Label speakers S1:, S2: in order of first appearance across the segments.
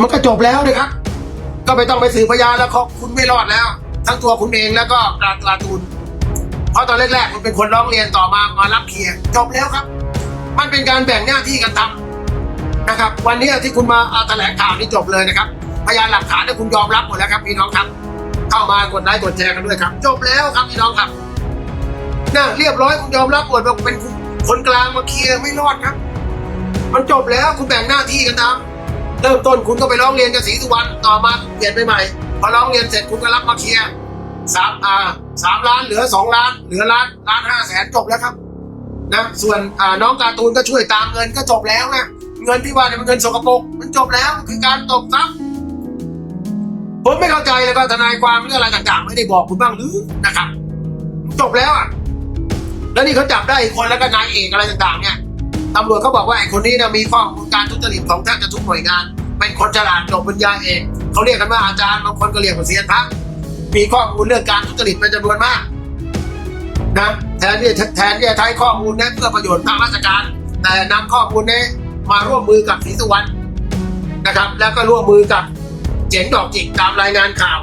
S1: มันก็จบแล้วนะครับ ก็ไม่ต้องไปสืบพยานแล้วเขาคุณไม่รอดแล้ว ทั้งตัวคุณเองแล้วก็กราการ์ตูนเพราะตอนแรกๆคุณเป็นคนร้องเรียนต่อมามารับเคลียร์จบแล้วครับ มันเป็นการแบ่งหน้าที่กันทำนะครับ วันนี้ที่คุณมาอาแถลงข่าวนี่จบเลยนะครับ พยานหลักฐานที่คุณยอมรับหมดแล้วครับพี่น้องครับ เข้ามากดไลค์กดแชร์กันด้วยครับ จบแล้วครับพี่น้องครับน่ะเรียบร้อยคุณยอมรับหมดว่าเป็นคนกลางมาเคลียร์ไม่รอดครับ มันจบแล้วคุณแบ่งหน้าที่กันทำ เริ่มต้นคุณก็ไปร้องเรียนกับศรีสุวรรณต่อมาเปลี่ยนไปใหม่พอร้องเรียนเสร็จคุณก็รับมาเคลียร์สามอ่าสามล้านเหลือสองล้านเหลือล้านล้านห้าแสนจบแล้วครับนะส่วนอ่าน้องการ์ตูนก็ช่วยตามเงินก็จบแล้วนะเงินที่ว่าเนี่ยมันเงินสกปรกมันจบแล้วคือการตบทรัพย์ผมไม่เข้าใจเลยว่าทนายความเรื่องอะไรต่างๆ ไม่ได้บอกคุณบ้างหรือนะครับจบแล้วอะแล้วนี่เขาจับได้อีกคนแล้วก็นายเอกอะไรต่างๆเนี่ย ตำรวจเขาบอกว่าไอ้คนนี้นะมีข้อมูลการทุจริตของแทบจะทุกหน่วยงาน เป็นคนฉลาดจบปริญญาเอกเขาเรียกกันว่าอาจารย์บางคนก็เรียกว่าเซียนพระมีข้อมูลเรื่องการทุจริตเป็นจำนวนมากนะแทนที่จะแทนที่จะใช้ข้อมูลนั้เพื่อประโยชน์ทางราชการ แต่นำข้อมูลนี้มาร่วมมือกับศรีสุวรรณนะครับ แล้วก็ร่วมมือกับเจ๋งดอกจิกตามรายงานข่าว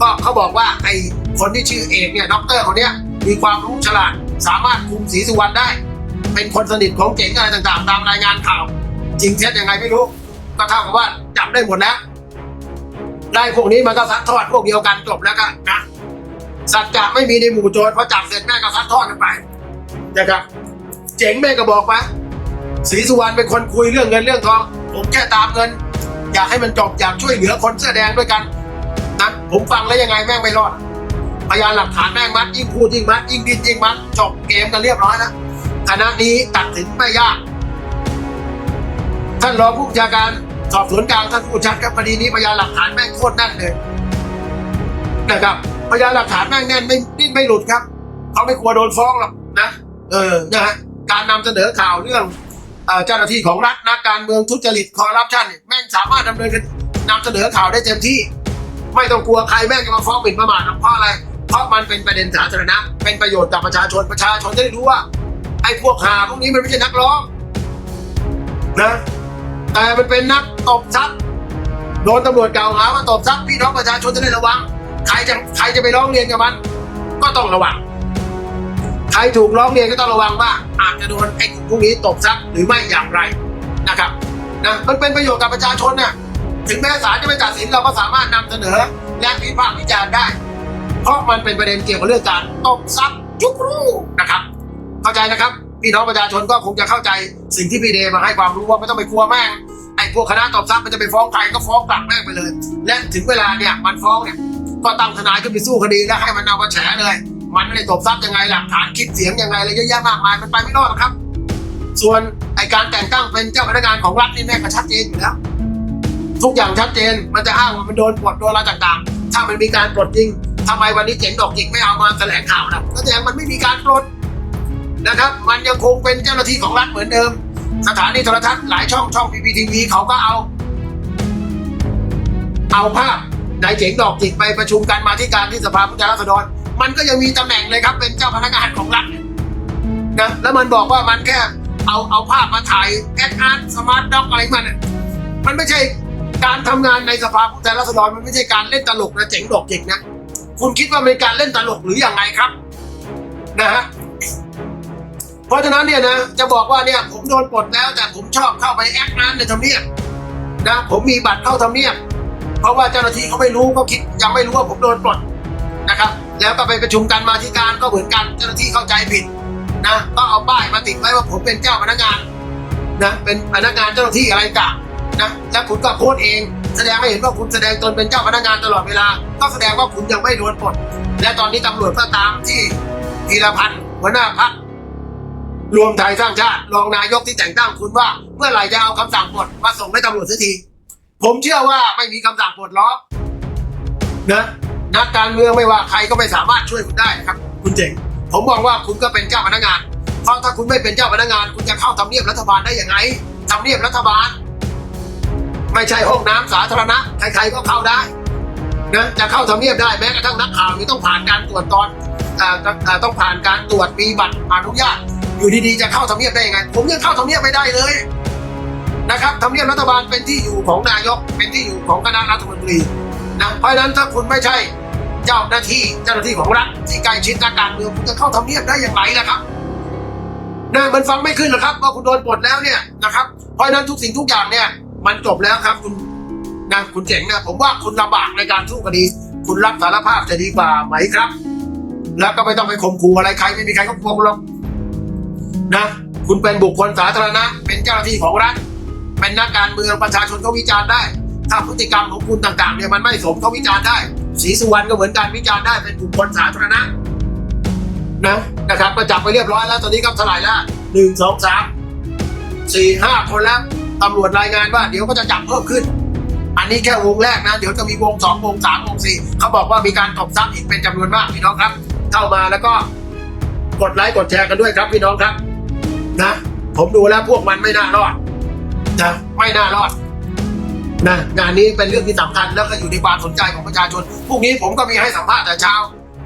S1: ก็เขาบอกว่าไอ้คนที่ชื่อเอกเนี่ยด็อกเตอร์คนเนี้ยมีความรู้ฉลาดสามารถคุมศรีสุวรรณได้ เป็นคนสนิทของเจ๋งอะไรต่างๆ ตามรายงานข่าวจริงเท็จยังไงไม่รู้ก็เท่ากับว่าจับได้หมดแล้วได้พวกนี้มันก็ซัดทอดพวกเดียวกันจบแล้วก็นะสัจจะไม่มีในหมู่โจรพอจับเสร็จแม่ก็ซัดทอดกันไปนะครับ เจ๋งแม่ก็บอกไปศรีสุวรรณเป็นคนคุยเรื่องเงินเรื่องทองผมแค่ตามเงิน อยากให้มันจบอยากช่วยเหลือคนเสื้อแดงด้วยกันนะผมฟังแล้วยังไงแม่งไม่รอดพยานหลักฐานแม่งมัดยิ่งพูดยิ่งมัดยิ่งดิ้นยิ่งมัดจบเกมกันเรียบร้อยแล้ว คณะนี้ตัดสินไม่ยาก ท่านรองผู้บัญชาการสอบสวนกลางท่านผู้ชัดครับคดีนี้พยานหลักฐานแม่งโคตรแน่นเลยนะครับพยานหลักฐานแม่งแน่นไม่ดิ้นไม่หลุดครับเขาไม่กลัวโดนฟ้องหรอกนะเออนะฮะการนำเสนอข่าวเรื่องเจ้าหน้าที่ของรัฐนักการเมืองทุจริตคอร์รัปชันเนี่ยแม่งสามารถดำเนินนำเสนอข่าวได้เต็มที่ ไม่ต้องกลัวใครแม่งจะมาฟ้องหมิ่นประมาทหรอกเพราะอะไรเพราะมันเป็นประเด็นสาธารณะเป็นประโยชน์ต่อประชาชนประชาชนจะได้รู้ว่า ไอ้พวกหาพวกนี้มันไม่ใช่นักร้องนะแต่มันเป็นนักตบทรัพย์โดนตำรวจกล่าวหาว่าตบทรัพย์พี่น้องประชาชนจะได้ระวัง ใครจะใครจะไปร้องเรียนกับมัน ก็ต้องระวัง ใครถูกร้องเรียนก็ต้องระวังว่า อาจจะโดนไอ้กลุ่มพวกนี้ตบทรัพย์หรือไม่อย่างไรนะครับนะมันเป็นประโยชน์กับประชาชนน่ะถึงแม้ศาลจะไม่ตัดสินเราก็สามารถนำเสนอและวิพากษ์วิจารณ์ได้ เพราะมันเป็นประเด็นเกี่ยวกับเรื่องการตบทรัพย์ยุกรู้นะครับ เข้าใจนะครับ พี่น้องประชาชนก็คงจะเข้าใจสิ่งที่พี่เดมาให้ความรู้ว่าไม่ต้องไปกลัวแม่งไอ้พวกคณะตบทรัพย์มันจะไปฟ้องใครก็ฟ้องกลับแม่งไปเลย และถึงเวลาเนี่ยมันฟ้องเนี่ยก็ตั้งทนายขึ้นไปสู้คดีแล้วให้มันเอามาแฉเลย มันไม่ได้ตบทรัพย์ยังไงหลักฐานคลิปเสียงยังไงอะไรเยอะแยะมากมายมันไปไม่รอดครับ ส่วนไอ้การแต่งตั้งเป็นเจ้าพนักงานของรัฐนี่แม่งก็ชัดเจนอยู่แล้วทุกอย่างชัดเจนมันจะอ้างว่ามันโดนปลดโดนอะไรต่างๆ ถ้ามันมีการปลดจริงทำไมวันนี้เจ๋งดอกจิกไม่เอามาแถลงข่าวนะแสดงมันไม่มีการปลด นะครับ มันยังคงเป็นเจ้าหน้าที่ของรัฐเหมือนเดิม สถานีโทรทัศน์หลายช่องช่องพีพีทีวีเขาก็เอา เอาภาพนายเจ๋งดอกจิกไปประชุมกันมาที่การที่สภาผู้แทนราษฎร มันก็ยังมีตำแหน่งเลยครับ เป็นเจ้าพนักงานของรัฐนะแล้วมันบอกว่ามันแค่เอาเอาภาพมาถ่ายแอดอาร์ตสมาร์ทด็อกอะไรมันน่ะมันไม่ใช่การทำงานในสภาผู้แทนราษฎรมันไม่ใช่การเล่นตลกนะเจ๋งดอกจิกนะคุณคิดว่าเป็นการเล่นตลกหรืออย่างไรครับ นะฮะ เพราะฉะนั้นเนี่ยนะจะบอกว่าเนี่ยผมโดนปลดแล้วแต่ผมชอบเข้าไปแอคงานในทำเนียบนะผมมีบัตรเข้าทำเนียบเพราะว่าเจ้าหน้าที่เขาไม่รู้เขาคิดยังไม่รู้ว่าผมโดนปลดนะครับ แล้วก็ไปประชุมกันมาที่การก็เหมือนกันเจ้าหน้าที่เข้าใจผิดนะก็เอาป้ายมาติดไว้ว่าผมเป็นเจ้าพนักงานนะเป็นพนักงานเจ้าหน้าที่อะไรต่างนะแล้วคุณก็โพสเอง แสดงให้เห็นว่าคุณแสดงตนเป็นเจ้าพนักงานตลอดเวลา ก็แสดงว่าคุณยังไม่โดนปลดและตอนนี้ตำรวจก็ตามที่ธีรพันธ์หัวหน้าพัก รวมไทยสร้างชาติรองนายกที่แต่งตั้งคุณว่า เมื่อไหร่จะเอาคำสั่งปลดมาส่งให้ตำรวจสักที ผมเชื่อว่าไม่มีคำสั่งปลดล็อกนะนักการเมืองไม่ว่าใครก็ไม่สามารถช่วยคุณได้ครับ คุณเจ๋งผมมองว่าคุณก็เป็นเจ้าพนักงาน เพราะถ้าคุณไม่เป็นเจ้าพนักงาน คุณจะเข้าทำเนียบรัฐบาลได้ยังไงทำเนียบรัฐบาล ไม่ใช่ห้องน้ำสาธารณะใครๆก็เข้าได้นะจะเข้าทำเนียบได้แม้กระทั่งนักข่าวนี่ต้องผ่านการตรวจตอนอต้องผ่านการตรวจมีบัตรอนุญาต อยู่ดีๆจะเข้าทำเนียบได้ยังไง ผมยังเข้าทำเนียบไม่ได้เลยนะครับทำเนียบรัฐบาลเป็นที่อยู่ของนายก เป็นที่อยู่ของคณะรัฐมนตรีนะเพราะฉะนั้นถ้าคุณไม่ใช่เจ้าหน้าที่เจ้าหน้าที่ของรัฐที่ใกล้ชิดนักการเมืองคุณจะเข้าทำเนียบได้อย่างไรล่ะครับนะมันฟังไม่ขึ้นหรอกครับว่าคุณโดนปลดแล้วเนี่ยนะครับ เพราะฉะนั้นทุกสิ่งทุกอย่างเนี่ย มันจบแล้วครับคุณนะคุณเจ๋งนะผมว่าคุณลำบากในการสู้คดี คุณรับสารภาพจะดีกว่าไหมครับ แล้วก็ไม่ต้องไปข่มขู่อะไรใครไม่มีใครก็กลัวคุณหรอก นะ คุณเป็นบุคคลสาธารณะ เป็นเจ้าหน้าที่ของรัฐ เป็นนักการเมืองประชาชนก็วิจารณ์ได้ ถ้าพฤติกรรมของคุณต่างๆเนี่ยมันไม่สมก็วิจารณ์ได้ศรีสุวรรณก็เหมือนกันวิจารณ์ได้เป็นบุคคลสาธารณะนะนะครับก็จับไปเรียบร้อยแล้วตอนนี้ก็เท่าไหร่ละหนึ่งสองสามสี่ห้าคนแล้วตำรวจรายงานว่าเดี๋ยวก็จะจับเพิ่มขึ้น อันนี้แค่วงแรกนะ เดี๋ยวจะมีวงสองวงสามวงสี่เขาบอกว่ามีการตบทรัพย์อีกเป็นจำนวนมากพี่น้องครับ เข้ามาแล้วก็กดไลค์กดแชร์กันด้วยครับพี่น้องครับ นะ ผมดูแล้วพวกมันไม่น่ารอดนะไม่น่ารอดนะงานนี้เป็นเรื่องที่สำคัญแล้วก็อยู่ในความสนใจของประชาชนพรุ่งนี้ผมก็มีให้สัมภาษณ์แต่เช้า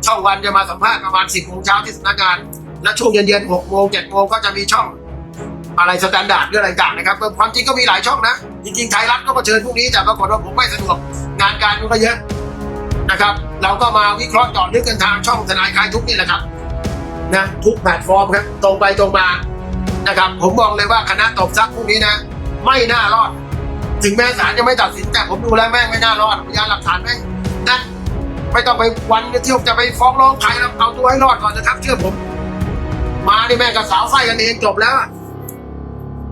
S1: ช่องวันจะมาสัมภาษณ์ประมาณสิบโมงเช้าที่สำนักงาน และช่วงเย็นๆหกโมงเจ็ดโมงก็จะมีช่องอะไรสแตนดาร์ดหรืออะไรต่างนะครับความจริงก็มีหลายช่องนะ จริงๆไทยรัฐก็มาเชิญพวกนี้แต่ปรากฏว่าผมไม่สะดวกงานการมันก็เยอะนะครับ เราก็มาวิเคราะห์จอดลึกกันทางช่องทนายคลายทุกนี่แหละครับนะทุกแพลตฟอร์มครับตรงไปตรงมา นะครับ ผมบอกเลยว่าคณะตบทรัพย์พวกนี้นะ ไม่น่ารอด ถึงแม้ศาลจะไม่ตัดสินแต่ผมดูแล้วแม่งไม่น่ารอดพยานหลักฐานแม่งนะไม่ต้องไปวันเที่ยวจะไปฟ้องร้องใครแล้วเอาตัวให้รอดก่อนนะครับ เชื่อผม มานี่แม่กับสาวไฟกันเองจบแล้วอะ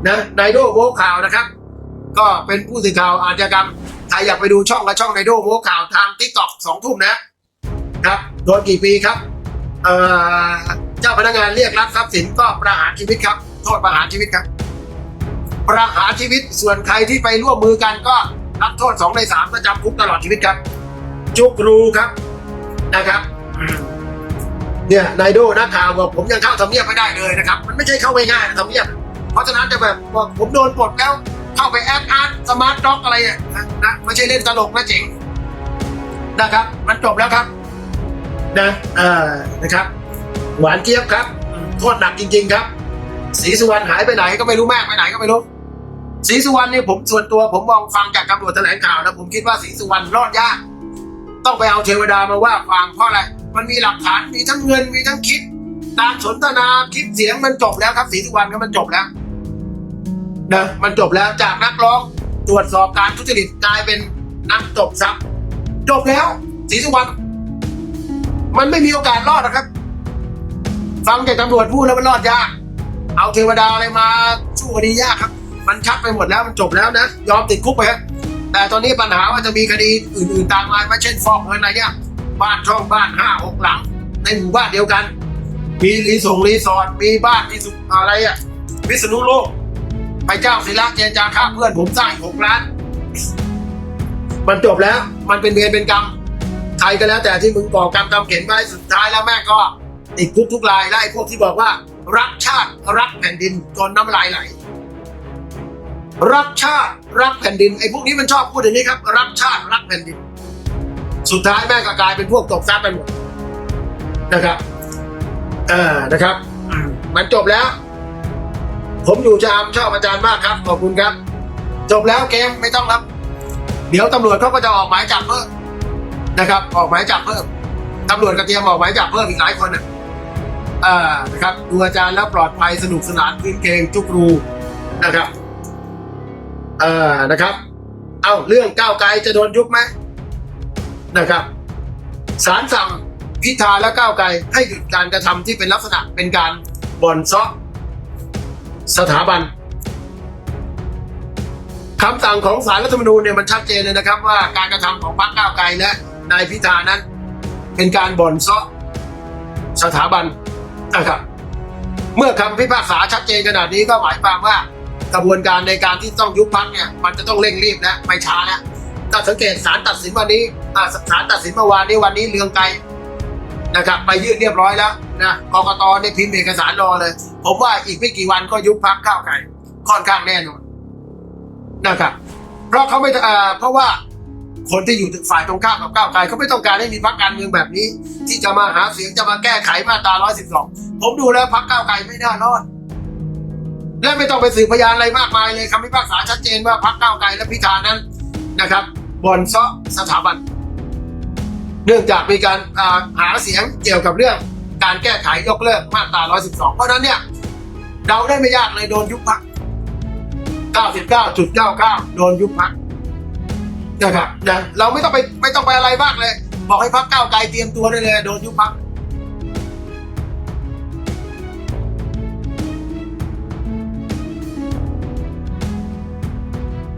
S1: นะนายโดโวข่าวนะครับ ก็เป็นผู้สื่อข่าวอาชญากรรมใครอยากไปดูช่องกับช่องนายโดโวข่าวทางทิกตอกสองทุ่มนะครับโดนกี่ปีครับเจ้าพนักงานเรียกรับทรัพย์สินก็ประหารชีวิตครับ โทษประหารชีวิตครับ ประหารชีวิตส่วนใครที่ไปร่วมมือกันก็รับโทษสองในสามก็จำคุกตลอดชีวิตครับ จุกรูครับนะครับ เนี่ยนายโดนักข่าวบอกผมยังเข้าทำเนียบไม่ได้เลยนะครับ มันไม่ใช่เข้าง่ายๆนะทำเนียบ เพราะฉะนั้นจะแบบบอกผมโดนปลดแล้วเข้าไปแอดอาร์ตสมาร์ทด็อกอะไรเนี่ยนะนะไม่ใช่เล่นตลกนะเจ๋งนะครับ มันจบแล้วครับนะเออนะครับ หวานเจี๊ยบครับ โทษหนักจริง ๆ ครับ ศรีสุวรรณหายไปไหนก็ไม่รู้แม่ไปไหนก็ไม่รู้ศรีสุวรรณนี่ผมส่วนตัวผมมองฟังจากตำรวจแถลงข่าวแล้วผมคิดว่าศรีสุวรรณรอดยากต้องไปเอาเทวดามาว่าความเพราะอะไร มันมีหลักฐานมีทั้งเงินมีทั้งคลิปการสนทนาคลิปเสียงมันจบแล้วครับศรีสุวรรณก็มันจบแล้วนะมันจบแล้วจากนักร้องตรวจสอบการทุจริตกลายเป็นนักตบทรัพย์จบแล้วศรีสุวรรณมันไม่มีโอกาสรอดนะครับ ฟังจากตำรวจพูดแล้วมันรอดยาก เอาเทวดาอะไรมาสู้คดียากครับ มันชักไปหมดแล้วมันจบแล้วนะ ยอมติดคุกไปครับแต่ตอนนี้ปัญหาว่าจะมีคดีอื่นๆตามมาไม่เช่นฟอกเงินอะไรเนี่ยบ้านช่องบ้านห้าหกหลัง ในหมู่บ้านเดียวกัน มีรีสอร์ทรีสอร์ทมีบ้านที่สุอะไรอะวิษณุโลกไปเจ้าศิลาเจนจาค่าเพื่อนผมสร้างหกล้าน มันจบแล้วมันเป็นเวรเป็นกรรมใครก็แล้วแต่ที่มึงก่อกรรมทำเข็นไว้สุดท้ายแล้วแม่ก็ติดคุกทุกรายไล่พวกที่บอกว่า รักชาติรักแผ่นดินจนน้ำลายไหล รักชาติรักแผ่นดินไอ้พวกนี้มันชอบพูดอย่างนี้ครับ รักชาติรักแผ่นดิน สุดท้ายแม่ก็กลายเป็นพวกตกทรัพย์ไปหมดนะครับเออนะครับ มันจบแล้ว ผมอยู่ชามชอบอาจารย์มากครับขอบคุณครับ จบแล้วเกมไม่ต้องครับ เดี๋ยวตำรวจเขาก็จะออกหมายจับเพิ่มนะครับ ออกหมายจับเพิ่มตำรวจก็เตรียมออกหมายจับเพิ่มอีกหลายคนนะ อ่านะครับดูอาจารย์แล้วปลอดภัยสนุกสนานคืนเกงจุกรูนะครับเอ่านะครับ เอาเรื่องก้าวไกลจะโดนยุบไหมนะครับศาลสั่งพิธาและก้าวไกลให้หยุดการกระทำที่เป็นลักษณะเป็นการบ่อนซ้อสถาบันคำสั่งของสารรัฐธรรมนูญเนี่ยมันชัดเจนเลยนะครับ ว่าการกระทำของพรรคก้าวไกลและนายพิธานั้น เป็นการบ่อนซาะสถาบัน นะครับ เมื่อคำพิพากษาชัดเจนขนาดนี้ก็หมายความว่ากระบวนการในการที่ต้องยุบพักเนี่ย มันจะต้องเร่งรีบและไม่ช้าแล้วถ้าสังเกตศาลตัดสินวันนี้อ่าศาลตัดสินเมื่อวานนี้วันนี้เรืองไกรนะครับ ไปยื่นเรียบร้อยแล้วนะกรกตได้พิมพ์เอกสารรอเลย ผมว่าอีกไม่กี่วันก็ยุบพักก้าวไกลค่อนข้างแน่นอนนะครับ เพราะเขาไม่เพราะว่า คนที่อยู่ฝ่ายตรงข้ามกับก้าวไกลเขาไม่ต้องการให้มีพรรคการเมืองแบบนี้ ที่จะมาหาเสียงจะมาแก้ไขมาตรา 112 ผมดูแล้วพรรคก้าวไกลไม่น่ารอด และไม่ต้องไปสืบพยานอะไรมากมายเลยคำพิพากษาชัดเจนว่าพรรคก้าวไกลและพิธานั้นนะครับบ่อนเซาะสถาบัน เนื่องจากมีการาหาเสียงเกี่ยวกับเรื่องการแก้ไขยกเลิกมาตรา 112 เพราะนั้นเนี่ยเดาได้ไม่ยากเลยโดนยุบพัก 99.99 โดนยุบพัก นะครับนะเราไม่ต้องไปไม่ต้องไปอะไรมากเลย บอกให้พักเก้าวไกลเตรียมตัวได้เลยโดนยุบพัก